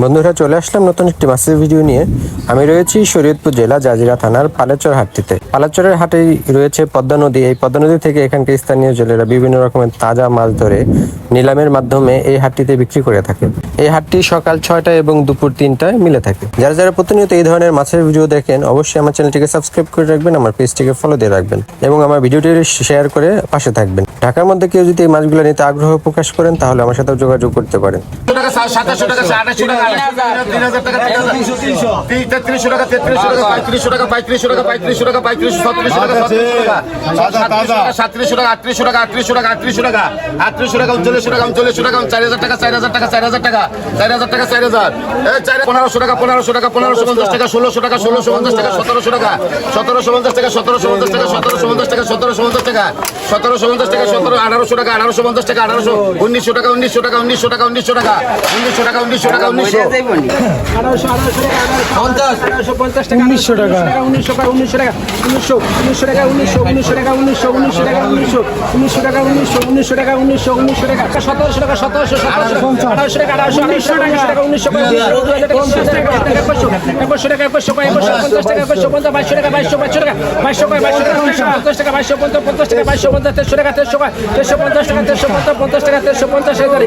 বন্ধুরা আমি রয়েছি শরীয়তপুর জেলা জাজিরা থানার পালেচর হাটটিতে। পালেচরের হাটেই রয়েছে পদ্মা নদী। এই পদ্মা নদী থেকে এখানকার স্থানীয় জেলেরা বিভিন্ন রকমের তাজা মাছ ধরে নিলামের মাধ্যমে এই হাটটিতে বিক্রি করে থাকে। এই হাটটি সকাল ছয়টা এবং দুপুর তিনটায় মিলে থাকে। যারা যারা প্রতিনিয়ত এই ধরনের মাছের ভিডিও দেখেন অবশ্যই আমার চ্যানেলটিকে সাবস্ক্রাইব করে রাখবেন আমার পেজটিকে ফলো দিয়ে রাখবেন এবং আমার ভিডিওটি শেয়ার করে পাশে থাকবেন ঢাকার মধ্যে কেউ যদি এই মাছগুলো নিতে আগ্রহ প্রকাশ করেন তাহলে আমার সাথেও যোগাযোগ করতে পারেন পনেরোশো টাকা পনেরোশো টাকা পনেরোশো পঞ্চাশ টাকা ষোলোশো টাকা ষোলোশো পঞ্চাশ টাকা সতেরোশো টাকা সতেরোশো পঞ্চাশ টাকা সতেরোশো পঞ্চাশ টাকা সতেরোশো পঞ্চাশ টাকা সতেরোশো পঞ্চাশ টাকা সতেরোশো পঞ্চাশ টাকা সতেরো আঠারোশো টাকা আঠারোশো পঞ্চাশ টাকা আঠারোশো উনিশশো টাকা উনিশশো টাকা উনিশশো টাকা উনিশশো টাকা উনিশশো টাকা উনিশশো টাকা উনিশশো টাকা টাকা উনিশশো টাকা উনিশশো টাকা উনিশশো টাকা উনিশশো উনিশশো টাকা উনিশশো উনিশশো টাকা উনিশশো উনিশশো টাকা উনিশশো উনিশশো টাকা উনিশশো উনিশশো টাকা উনিশশো উনিশশো টাকা সতেরোশো টাকা সতেরোশো সতেরোশো আঠারোশো টাকা আঠারোশো উনিশশো টাকা উনিশশো টাকা উনিশশো একুশশো টাকা একুশশো একুশশো পঞ্চাশ টাকা একুশশো পঞ্চাশ বাইশশো টাকা বাইশশো বাইশশো টাকা বাইশশো টাকা বাইশশো টাকা পঞ্চাশ টাকা বাইশশো পঞ্চাশ পঞ্চাশ টাকা বাইশশো পঞ্চাশ তেরোশো টাকা তেরোশো তেরোশো পঞ্চাশ টাকা তেরোশো পঞ্চাশ পঞ্চাশ টাকা তেরোশো পঞ্চাশ হাজার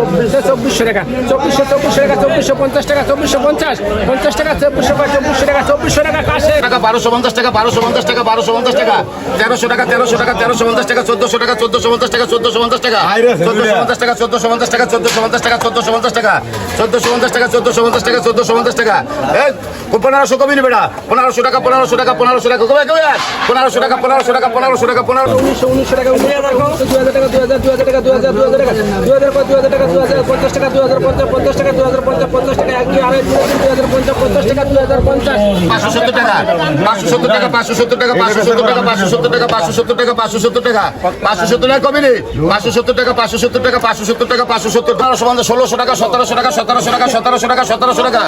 চব্বিশশো টাকা চব্বিশশো চব্বিশশো টাকা চব্বিশশো পঞ্চাশ টাকা চব্বিশশো পঞ্চাশ পঞ্চাশ টাকা চব্বিশশো চব্বিশশো টাকা চব্বিশশো টাকা কাশে টাকা বারোশো পঞ্চাশ টাকা বারোশো পঞ্চাশ টাকা বারোশো পঞ্চাশ টাকা তেরোশো টাকা তেরোশো টাকা তেরোশো পঞ্চাশ টাকা চোদ্দশো টাকা চোদ্দশো পঞ্চাশ টাকা চোদ্দশো পঞ্চাশ টাকা চোদ্দশো পঞ্চাশ টাকা চোদ্দশো পঞ্চাশ টাকা চোদ্দশো পঞ্চাশ টাকা চোদ্দশো পঞ্চাশ টাকা চোদ্দশো পঞ্চাশ টাকা চোদ্দশো পঞ্চাশ টাকা চোদ্দশো পঞ্চাশ টাকা এই পনেরোশো কবি নি বেটা পনেরোশো টাকা পনেরোশো টাকা পনেরোশো টাকা, কবে কবে? পনেরোশো টাকা পনেরোশো টাকা পনেরোশো টাকা পনেরো উনিশশো উনিশশো টাকা উনিশ হাজার দু হাজার টাকা দু হাজার দু হাজার টাকা দু হাজার দু হাজার টাকা দু হাজার দু হাজার টাকা দু হাজার পঞ্চাশ টাকা দু হাজার পঞ্চাশ পঞ্চাশ টাকা দু হাজার পঞ্চাশ পঞ্চাশ টাকা এক দুই আড়াই দুই দু হাজার পঞ্চাশ পঞ্চাশ টাকা দু হাজার পঞ্চাশ পাঁচশো সত্তর টাকা পাঁচশো সত্তর টাকা পাঁচশো সত্তর টাকা পাঁচশো সত্তর টাকা পাঁচশো সত্তর টাকা পাঁচশো সত্তর টাকা পাঁচশো সত্তর টাকা পাঁচশো সত্তর টাকা কবি নি পাঁচশো সত্তর টাকা পাঁচশো সত্তর টাকা পাঁচশো সত্তর টাকা পাঁচশো সত্তর বারোশো পঞ্চাশ ষোলোশো টাকা সতেরোশো টাকা সতেরোশো টাকা সতেরোশো টাকা সতেরোশো টাকা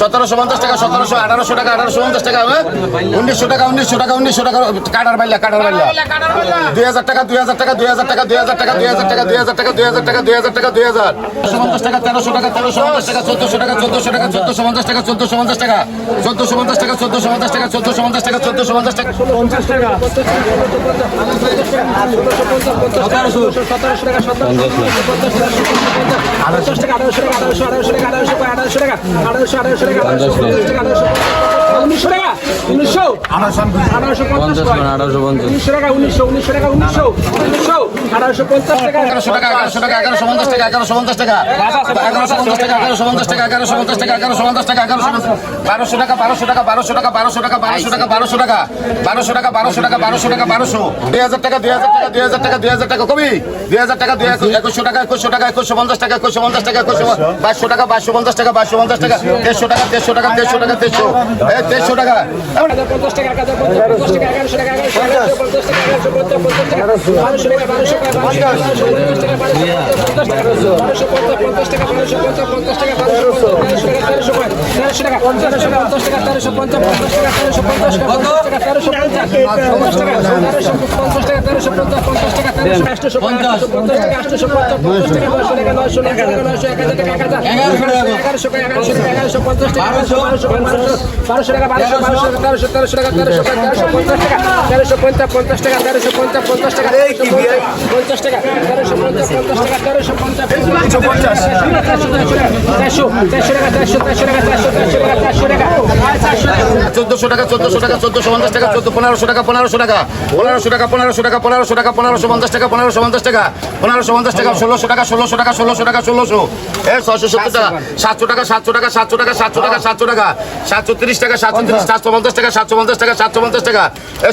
সতেরোশো পঞ্চাশ টাকা সতেরোশো আঠারোশো টাকা আঠারোশো পঞ্চাশ টাকা হ্যাঁ? উনিশশো টাকা উনিশশো টাকা উনিশশো টাকা কাটার বাইলা কাটার বাইলা দুই হাজার টাকা দুই হাজার টাকা দুই হাজার টাকা দুই হাজার টাকা দুই হাজার টাকা দুই হাজার দুই দুই দুই টাকা চোদ্দশো টাকা চোদ্দশো পঞ্চাশ টাকা চোদ্দশো পঞ্চাশ টাকা চোদ্দশো পঞ্চাশ টাকা চোদ্দশো পঞ্চাশ টাকা চোদ্দশো পঞ্চাশ টাকা চোদ্দশো পঞ্চাশ টাকা পঞ্চাশ টাকা সতেরোশো টাকা সতেরোশো টাকা আঠারোশো টাকা আঠারোশো টাকা আঠারোশো আঠারোশো টাকা আঠারোশো আঠারোশো টাকা আঠারোশো আঠারোশো টাকা আঠারোশো পঞ্চাশ টাকা আঠারোশো টাকা উনিশশো আঠারোশো পঞ্চাশ উনিশশো টাকা উনিশশো উনিশশো টাকা উনিশশো উনিশশো আঠারোশো পঞ্চাশ টাকা এগারোশো টাকা এগারোশো টাকা এগারোশো পঞ্চাশ টাকা এগারোশো পঞ্চাশ টাকা এগারোশো পঞ্চাশ টাকা এগারোশো পঞ্চাশ টাকা এগারোশো পঞ্চাশ টাকা এগারোশো পঞ্চাশ টাকা এগারোশো বারোশো টাকা বারোশো টাকা বারোশো টাকা বারোশো টাকা বারোশো টাকা বারোশো টাকা বারোশো টাকা বারোশো টাকা বারোশো টাকা বারোশো দুই হাজার টাকা দুই হাজার টাকা দুই হাজার টাকা দুই হাজার টাকা কবি দুই হাজার টাকা দুই একুশশো টাকা একুশশো টাকা একুশশো পঞ্চাশ টাকা একুশশো পঞ্চাশ টাকা একুশশো বাইশশো টাকা বাইশশো পঞ্চাশ টাকা বাইশশো পঞ্চাশ টাকা দেড়শো টাকা দেড়শো টাকা দেড়শো টাকা দেড়শো এই দেড়শো টাকা পঞ্চাশ টাকা পঞ্চাশ টাকা পঞ্চাশ পঞ্চাশ বারোশো টাকা বারোশো টাকা পঞ্চাশ টাকা বারোশো পঞ্চাশ পঞ্চাশ পঞ্চাশ টাকা তেরোশো টাকা তেরোশো টাকা তেরোশো টাকা পঞ্চাশ টাকা তেরোশো পঞ্চাশ পঞ্চাশ টাকা তেরোশো পঞ্চাশ তেরোশো পঞ্চাশ পঞ্চাশ টাকা তেরোশো পঞ্চাশ তেরোশো পঞ্চাশ পঞ্চাশ টাকা তেরোশো পঞ্চাশ পঞ্চাশ টাকা আটশো পঞ্চাশ পঞ্চাশ টাকা টাকা বারোশো বারোশো বারোশো তেরোশো তেরোশো টাকা তেরোশো তেরোশো পঞ্চাশ টাকা তেরোশো পঞ্চাশ পঞ্চাশ টাকা তেরোশো পঞ্চাশ পঞ্চাশ টাকা পঞ্চাশ টাকা তেরোশো পঞ্চাশ পঞ্চাশ টাকা তেরোশো পঞ্চাশ চারশো চারশো চারশো টাকা চারশো চারশো টাকা চারশো চারশো চারশো টাকা চারশো টাকা চোদ্দশো টাকা চোদ্দশো টাকা চোদ্দশো পঞ্চাশ টাকা চোদ্দ পনেরোশো টাকা পনেরোশো টাকা পনেরোশো টাকা পনেরোশো টাকা পনেরোশো টাকা পনেরোশো পঞ্চাশ টাকা পনেরোশো পঞ্চাশ টাকা পনেরোশো পঞ্চাশ টাকা ষোলোশো টাকা ষোলোশো টাকা ষোলোশো টাকা ষোলোশো। এ ছশো সত্তর টাকা সাতশো টাকা সাতশো টাকা সাতশো টাকা সাতশো টাকা সাতশো টাকা সাতশো তিরিশ টাকা সাতশো তিরিশ সাতশো পঞ্চাশ টাকা সাতশো পঞ্চাশ টাকা সাতশো পঞ্চাশ টাকা।